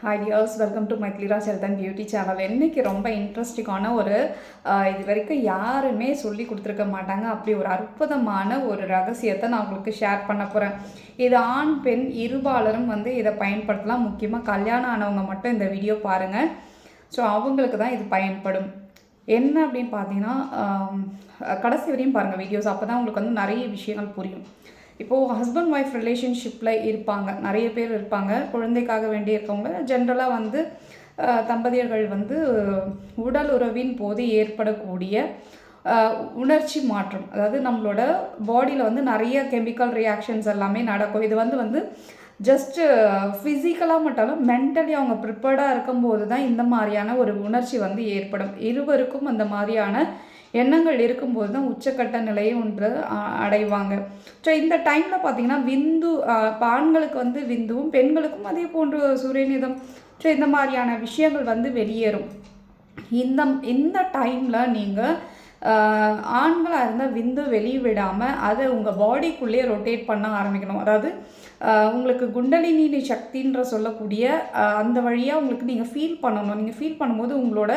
Hi dears welcome to மைத்லிரா செல்தன் beauty channel இன்றைக்கி ரொம்ப இன்ட்ரெஸ்டிங்கான ஒரு இது வரைக்கும் யாருமே சொல்லி கொடுத்துருக்க மாட்டாங்க. அப்படி ஒரு அற்புதமான ஒரு ரகசியத்தை நான் உங்களுக்கு ஷேர் பண்ண போகிறேன் இது ஆண் பெண் இருபாலரும் வந்து இதை பயன்படுத்தலாம். முக்கியமாக கல்யாணம் ஆனவங்க மட்டும் இந்த வீடியோ பாருங்கள் ஸோ அவங்களுக்கு தான் இது பயன்படும். என்ன அப்படின்னு பார்த்தீங்கன்னா கடைசி வரையும் பாருங்கள் வீடியோஸ் அப்போ தான் உங்களுக்கு வந்து நிறைய விஷயங்கள் புரியும். இப்போது ஹஸ்பண்ட் ஒய்ஃப் ரிலேஷன்ஷிப்பில் இருப்பாங்க. நிறைய பேர் இருப்பாங்க. குழந்தைக்காக வேண்டி இருக்கவங்க ஜென்ரலாக வந்து தம்பதியர்கள் வந்து உடல் உறவின் போது ஏற்படக்கூடிய உணர்ச்சி மாற்றம். அதாவது நம்மளோட பாடியில் வந்து நிறைய கெமிக்கல் ரியாக்ஷன்ஸ் எல்லாமே நடக்கும். இது வந்து வந்து ஜஸ்ட்டு ஃபிசிக்கலாக மட்டும் இல்லை மென்டலி அவங்க ப்ரிப்பேர்டாக இருக்கும்போது தான் இந்த மாதிரியான ஒரு உணர்ச்சி வந்து ஏற்படும். இருவருக்கும் அந்த மாதிரியான எண்ணங்கள் இருக்கும்போது தான் உச்சக்கட்ட நிலையை ஒன்று அ- அடைவாங்க. ஸோ இந்த டைமில் பார்த்தீங்கன்னா விந்து ஆண்களுக்கு வந்து விந்துவும் பெண்களுக்கும் அதே போன்று சூரியனிதம். ஸோ இந்த மாதிரியான விஷயங்கள் வந்து வெளியேறும். இந்த இந்த டைமில் நீங்கள் ஆண்களாக இருந்தால் விந்து வெளியே விடாமல் அதை உங்கள் பாடிக்குள்ளேயே ரொட்டேட் பண்ண ஆரம்பிக்கணும். அதாவது உங்களுக்கு குண்டலினி சக்தின்ற சொல்லக்கூடிய அந்த வழியாக உங்களுக்கு நீங்கள் ஃபீல் பண்ணணும். நீங்கள் ஃபீல் பண்ணும்போது உங்களோட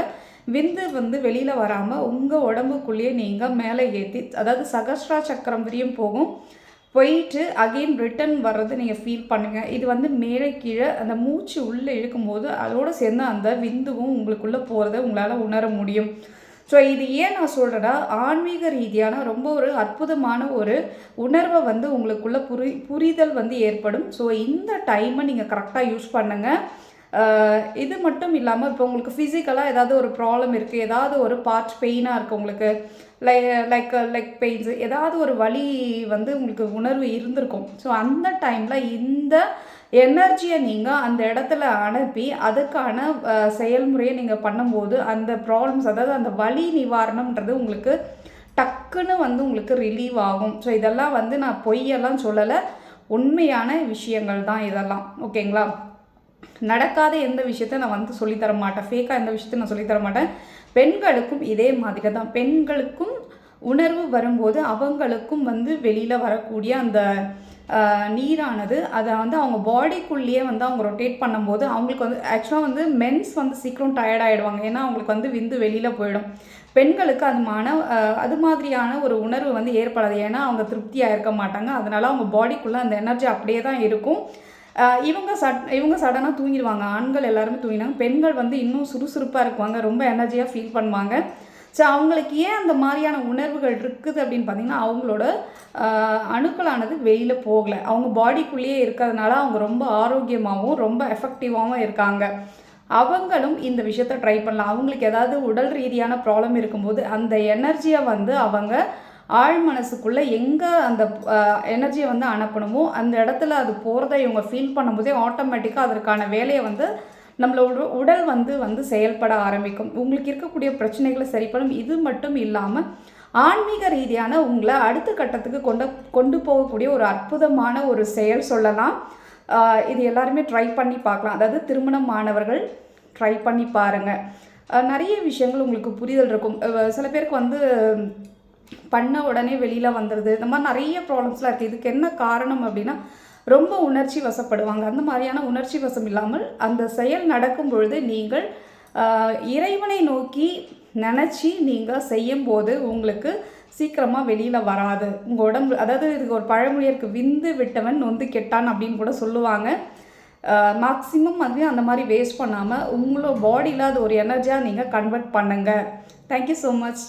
விந்து வந்து வெளியில் வராமல் உங்கள் உடம்புக்குள்ளேயே நீங்கள் மேலே ஏற்றி அதாவது சகஸ்ரா சக்கரம் வரையும் போகும் போயிட்டு அகெயின் ரிட்டர்ன் வர்றது நீங்கள் ஃபீல் பண்ணுங்கள் இது வந்து மேலே கீழே அந்த மூச்சு உள்ளே இழுக்கும்போது அதோடு சேர்ந்து அந்த விந்துவும் உங்களுக்குள்ளே போகிறத உங்களால் உணர முடியும். ஸோ இது ஏன் நான் சொல்கிறேன்னா ஆன்மீக ரீதியான ரொம்ப ஒரு அற்புதமான ஒரு உணர்வை வந்து உங்களுக்குள்ள புரி புரிதல் வந்து ஏற்படும். ஸோ இந்த டைமை நீங்கள் கரெக்டாக யூஸ் பண்ணுங்கள் இது மட்டும் இல்லாமல் இப்போ உங்களுக்கு ஃபிசிக்கலாக ஏதாவது ஒரு ப்ராப்ளம் இருக்குது ஏதாவது ஒரு பார்ட் பெயினாக இருக்குது உங்களுக்கு. லை லைக் லைக் பெயின்ஸ் ஏதாவது ஒரு வழி வந்து உங்களுக்கு உணர்வு இருந்திருக்கும். ஸோ அந்த டைமில் இந்த எனர்ஜியை நீங்கள் அந்த இடத்துல அனுப்பி அதுக்கான செயல்முறையை நீங்கள் பண்ணும்போது அந்த ப்ராப்ளம்ஸ் அதாவது அந்த வலி நிவாரணம்ன்றது உங்களுக்கு டக்குன்னு வந்து உங்களுக்கு ரிலீவ் ஆகும். ஸோ இதெல்லாம் வந்து நான் பொய்யெல்லாம் சொல்லலை. உண்மையான விஷயங்கள் தான் இதெல்லாம். ஓகேங்களா நடக்காத எந்த விஷயத்த நான் வந்து சொல்லித்தர மாட்டேன் ஃபேக்காக எந்த விஷயத்த நான் சொல்லித்தர மாட்டேன் பெண்களுக்கும் இதே மாதிரி தான் பெண்களுக்கும் உணர்வு வரும்போது அவங்களுக்கும் வந்து வெளியில் வரக்கூடிய அந்த நீரானது அதை வந்து அவங்க பாடிக்குள்ளேயே வந்து அவங்க ரொட்டேட் பண்ணும்போது அவங்களுக்கு வந்து ஆக்சுவலாக வந்து மென்ஸ் வந்து சீக்கிரம் டயர்ட் ஆகிடுவாங்க ஏன்னா அவங்களுக்கு வந்து விந்து வெளியில் போயிடும். பெண்களுக்கு அதுமான மன அது மாதிரியான ஒரு உணர்வு வந்து ஏற்படாது. ஏன்னா அவங்க திருப்தியாக இருக்க மாட்டாங்க. அதனால் அவங்க பாடிக்குள்ளே அந்த எனர்ஜி அப்படியே தான் இருக்கும். இவங்க சட் இவங்க சடனாக தூங்கிடுவாங்க. ஆண்கள் எல்லாருமே தூங்கினாங்க பெண்கள் வந்து இன்னும் சுறுசுறுப்பாக இருக்குவாங்க. ரொம்ப எனர்ஜியாக ஃபீல் பண்ணுவாங்க. ஸோ அவங்களுக்கு ஏன் அந்த மாதிரியான உணர்வுகள் இருக்குது அப்படின்னு பார்த்திங்கன்னா அவங்களோட அணுக்களானது வெளியில் போகலை. அவங்க பாடிக்குள்ளேயே இருக்கிறதுனால அவங்க ரொம்ப ஆரோக்கியமாகவும் ரொம்ப எஃபெக்டிவாகவும் இருக்காங்க. அவங்களும் இந்த விஷயத்த ட்ரை பண்ணலாம். அவங்களுக்கு ஏதாவது உடல் ரீதியான ப்ராப்ளம் இருக்கும்போது அந்த எனர்ஜியை வந்து அவங்க ஆழ் மனசுக்குள்ளே எங்கே அந்த எனர்ஜியை வந்து அனுப்பணுமோ அந்த இடத்துல அது போகிறத இவங்க ஃபீல் பண்ணும்போதே ஆட்டோமேட்டிக்காக அதற்கான வேலையை வந்து நம்மளோட உடல் வந்து வந்து செயல்பட ஆரம்பிக்கும். உங்களுக்கு இருக்கக்கூடிய பிரச்சனைகளை சரிப்படும் இது மட்டும் இல்லாமல் ஆன்மீக ரீதியான உங்களை அடுத்த கட்டத்துக்கு கொண்டு கொண்டு போகக்கூடிய ஒரு அற்புதமான ஒரு செயல் சொல்லலாம். இது எல்லாருமே ட்ரை பண்ணி பார்க்கலாம். அதாவது திருமணமானவர்கள் ட்ரை பண்ணி பாருங்கள் நிறைய விஷயங்கள் உங்களுக்கு புரிதல் இருக்கும். சில பேருக்கு வந்து பண்ண உடனே வெளியில் வந்துடுது இந்த மாதிரி நிறைய ப்ராப்ளம்ஸ்லாம் இருக்குது இதுக்கு என்ன காரணம் அப்படின்னா ரொம்ப உணர்ச்சி வசப்படுவாங்க. அந்த மாதிரியான உணர்ச்சி வசம் இல்லாமல் அந்த செயல் நடக்கும் பொழுது நீங்கள் இறைவனை நோக்கி நினச்சி நீங்கள் செய்யும்போது உங்களுக்கு சீக்கிரமாக வெளியில் வராது. உங்கள் உடம்பு அதாவது இதுக்கு ஒரு பழமொழி இருக்குது விந்து விட்டவன் நொந்து கெட்டான் அப்படின்னு கூட சொல்லுவாங்க. மேக்ஸிமம் வந்து அந்த மாதிரி வேஸ்ட் பண்ணாமல் உங்களோட பாடியில் அது ஒரு எனர்ஜியாக நீங்கள் கன்வெர்ட் பண்ணுங்கள் தேங்க்யூ ஸோ மச்